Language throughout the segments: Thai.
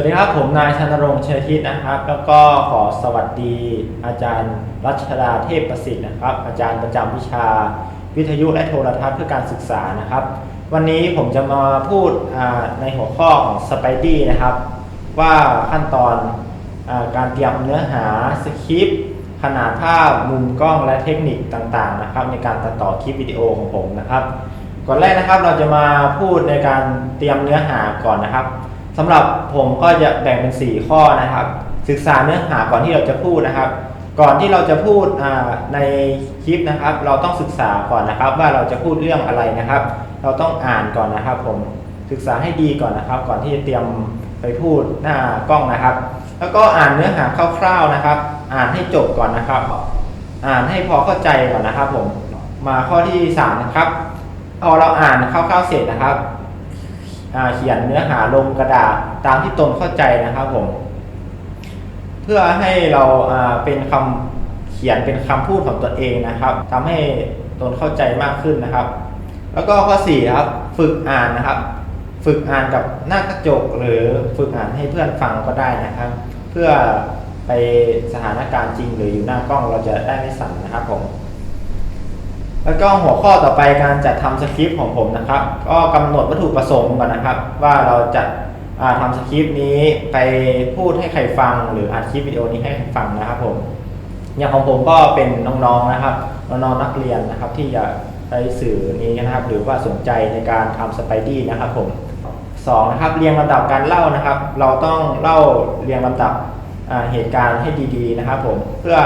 วัสดีครับผมนายชนรงค์เชยทิตนะครับ แล้วก็ขอสวัสดี อาจารย์รัชดาเทพประสิทธิ์นะครับ อาจารย์ประจำวิชา วิทยุและโทรทัศน์เพื่อการศึกษานะครับ วันนี้ผมจะมาพูดในหัวข้อของสไปดี้นะครับ ว่าขั้นตอนอการเตรียมเนื้อหาสคริปต์ขนาดภาพมุมกล้องและเทคนิคต่างๆนะครับ ในการตัดต่อคลิปวิดีโอของผมนะครับ ก่อนแรกนะครับเราจะมาพูดในการเตรียมเนื้อหาก่อนนะครับ สำหรับผมก็จะแบ่งเป็น 4 ข้อนะครับ ศึกษาเนื้อหาก่อนที่เราจะพูดนะครับ ก่อนที่เราจะพูดในคลิปนะครับ เราต้องศึกษาก่อนนะครับ ว่าเราจะพูดเรื่องอะไรนะครับ เราต้องอ่านก่อนนะครับ ผมศึกษาให้ดีก่อนนะครับ ก่อนที่จะเตรียมไปพูดหน้ากล้องนะครับ แล้วก็อ่านเนื้อหาคร่าวๆนะครับ อ่านให้จบก่อนนะครับ อ่านให้พอเข้าใจก่อนนะครับ ผมมาข้อที่สามนะครับพอเราอ่านคร่าวๆเสร็จนะครับ เขียนเนื้อหาลงกระดาษตามที่ตนเข้าใจนะครับผม เพื่อให้เราเป็นคำเขียนเป็นคำพูดของตัวเองนะครับทำให้ตนเข้าใจมากขึ้นนะครับ แล้วก็ข้อ4ครับฝึกอ่านนะครับ ฝึกอ่านกับหน้ากระจกหรือฝึกอ่านให้เพื่อนฟังก็ได้นะครับ เพื่อไปสถานการณ์จริงหรืออยู่หน้ากล้องเราจะได้ไม่สั่นนะครับผม แล้วก็หัวข้อต่อไปการจัดทำสคริปต์ของผมนะครับ ก็กำหนดวัตถุประสงค์ก่อนนะครับ ว่าเราจะาทำสคริปต์นี้ไปพูดให้ใครฟัง หรืออัดคลิปวิดีโอนี้ให้ใครฟังนะครับผมอย่างของผมก็เป็นน้องๆนะครับน้องๆนักเรียนนะครับ ที่จะไปสื่อนี้นะครับ หรือว่าสนใจในการทำสไปดี้นะครับผมสองนะครับเรียงลำดับการเล่านะครับ เราต้องเล่าเรียงลำดับเหตุการณ์ให้ดีๆนะครับ ผมเพื่อ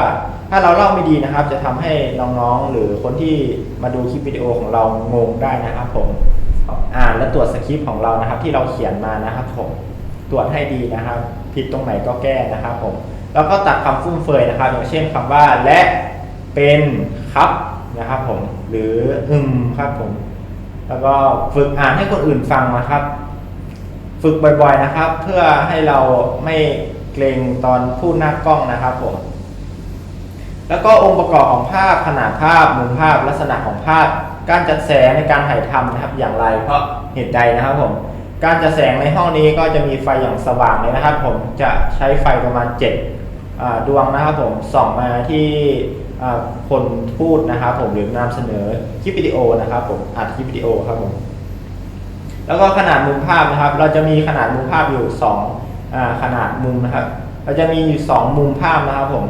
ถ้าเราเล่าไม่ดีนะครับ จะทำให้น้องๆ หรือคนที่มาดูคลิปวิดีโอของเรางงได้นะครับผมอ่านและตรวจสคริปต์ของเรานะครับ ที่เราเขียนมานะครับผมตรวจให้ดีนะครับ ผิดตรงไหนก็แก้นะครับผมแล้วก็ตัดคำฟุ่มเฟือยนะครับ อย่างเช่นคำว่าและเป็นครับนะครับผมหรืออึมครับผม แล้วก็ฝึกอ่านให้คนอื่นฟังนะครับ ฝึกบ่อยๆนะครับ เพื่อให้เราไม่เกรงตอนพูดหน้ากล้องนะครับผม แล้วก็องค์ประกอบของภาพขนาดภาพมุมภาพลักษณะของภาพ การจัดแสงในการถ่ายทำนะครับอย่างไรเพราะเหตุใดนะครับผมการจัดแสงในห้องนี้ก็จะมีไฟอย่างสว่างเลยนะครับ ผมจะใช้ไฟประมาณ7ดวงนะครับผมส่องมาที่คนพูดนะครับผมหรือนำเสนอคลิปวิดีโอนะครับผมอัดคลิปวิดีโอครับผมแล้วก็ขนาดมุมภาพนะครับ เราจะมีขนาดมุมภาพอยู่2อขนาดมุมนะครับ เราจะมีอยู่ 2 มุมภาพนะครับผม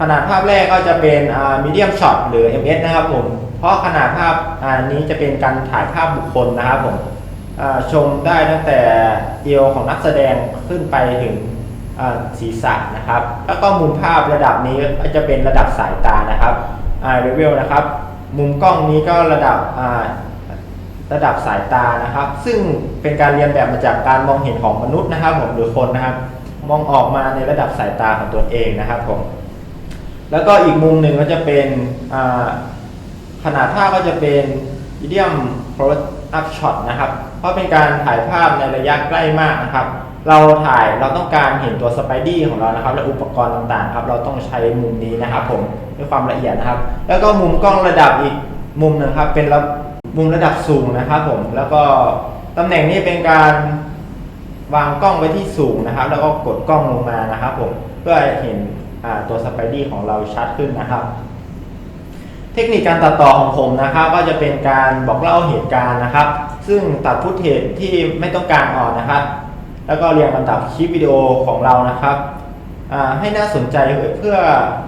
ขนาดภาพแรกก็จะเป็นอ่า medium shot หรือ ms นะครับผม เพราะขนาดภาพอ่านี้จะเป็นการถ่ายภาพบุคคลนะครับผมชมได้ตั้งแต่เอวของนักแสดงขึ้นไปถึงศีรษะนะครับ แล้วก็มุมภาพระดับนี้ก็จะเป็นระดับสายตานะครับอ่า level นะครับ มุมกล้องนี้ก็ระดับระดับสายตานะครับ ซึ่งเป็นการเรียนแบบมาจากการมองเห็นของมนุษย์นะครับผมหรือคนนะครับ มองออกมาในระดับสายตาของตัวเองนะครับผม แล้วก็อีกมุมหนึ่งก็จะเป็นขนาดภาพก็จะเป็น medium close up shot นะครับ เพราะเป็นการถ่ายภาพในระยะใกล้มากนะครับ เราถ่ายเราต้องการเห็นตัวสไปดี้ของเรานะครับ และอุปกรณ์ต่างๆครับ เราต้องใช้มุมนี้นะครับ ผมด้วยความละเอียดนะครับ แล้วก็มุมกล้องระดับอีกมุมหนึงครับ เป็นระมุมระดับสูงนะครับ ผม แล้วก็ตำแหน่งนี้เป็นการวางกล้องไว้ที่สูงนะครับ แล้วก็กดกล้องลงมานะครับ ผม เพื่อเห็น ตัวสไปดี้ของเราชัดขึ้นนะครับ เทคนิคการตัดต่อของผมนะครับ ก็จะเป็นการบอกเล่าเหตุการณ์นะครับ ซึ่งตัดฟุตเทจที่ไม่ต้องการออกนะครับ แล้วก็เรียงลำดับคลิปวิดีโอของเรานะครับให้น่าสนใจเพื่อ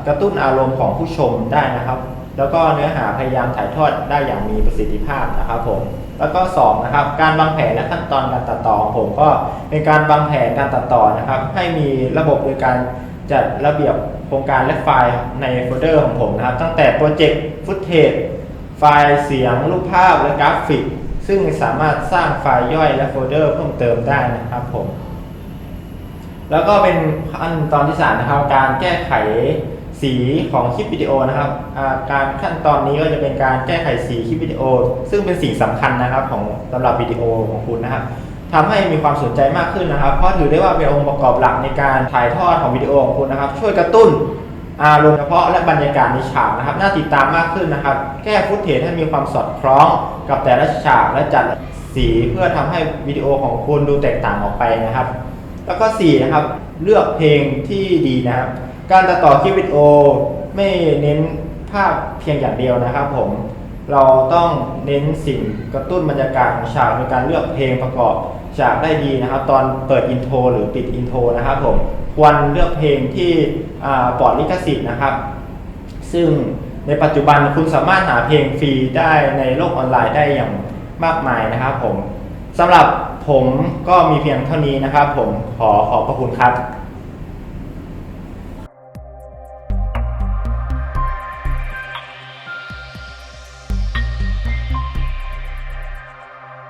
กระตุ้นอารมณ์ของผู้ชมได้นะครับ แล้วก็เนื้อหาพยายามถ่ายทอดได้อย่างมีประสิทธิภาพนะครับผมแล้วก็สองนะครับการวางแผนและขั้นตอนการตัดต่อของผมก็เป็นการวางแผนการตัดต่อนะครับ ให้มีระบบโดยการ จัดระเบียบโครงการและไฟล์ในโฟลเดอร์ของผมนะครับ ตั้งแต่โปรเจกต์ฟุตเทจไฟล์เสียงรูปภาพและกราฟิก ซึ่งสามารถสร้างไฟล์ย่อยและโฟลเดอร์เพิ่มเติมได้นะครับผม แล้วก็เป็นขั้นตอนที่สามนะครับ การแก้ไขสีของคลิปวิดีโอนะครับ การขั้นตอนนี้ก็จะเป็นการแก้ไขสีคลิปวิดีโอ ซึ่งเป็นสิ่งสำคัญนะครับของสำหรับวิดีโอของคุณนะครับ ทำให้มีความสนใจมากขึ้นนะครับ เพราะถือได้ว่าเป็นองค์ประกอบหลักในการถ่ายทอดของวิดีโอของคุณนะครับ ช่วยกระตุ้นอารมณ์เฉพาะและบรรยากาศในฉากนะครับ น่าติดตามมากขึ้นนะครับ แก้ฟุตเทจให้มีความสอดคล้องกับแต่ละฉากและจัดสีเพื่อทำให้วิดีโอของคุณดูแตกต่างออกไปนะครับ แล้วก็4นะครับเลือกเพลงที่ดีนะครับ การตัดต่อคลิปวิดีโอไม่เน้นภาพเพียงอย่างเดียวนะครับผม เราต้องเน้นสิ่งกระตุ้นบรรยากาศของฉากโดยการเลือกเพลงประกอบฉากได้ดีนะครับ ตอนเปิดอินโทรหรือปิดอินโทรนะครับผมควรเลือกเพลงที่ปลอดลิขสิทธิ์นะครับ ซึ่งในปัจจุบันคุณสามารถหาเพลงฟรีได้ในโลกออนไลน์ได้อย่างมากมายนะครับผมสำหรับผมก็มีเพียงเท่านี้นะครับผมขอขอบพระคุณครับ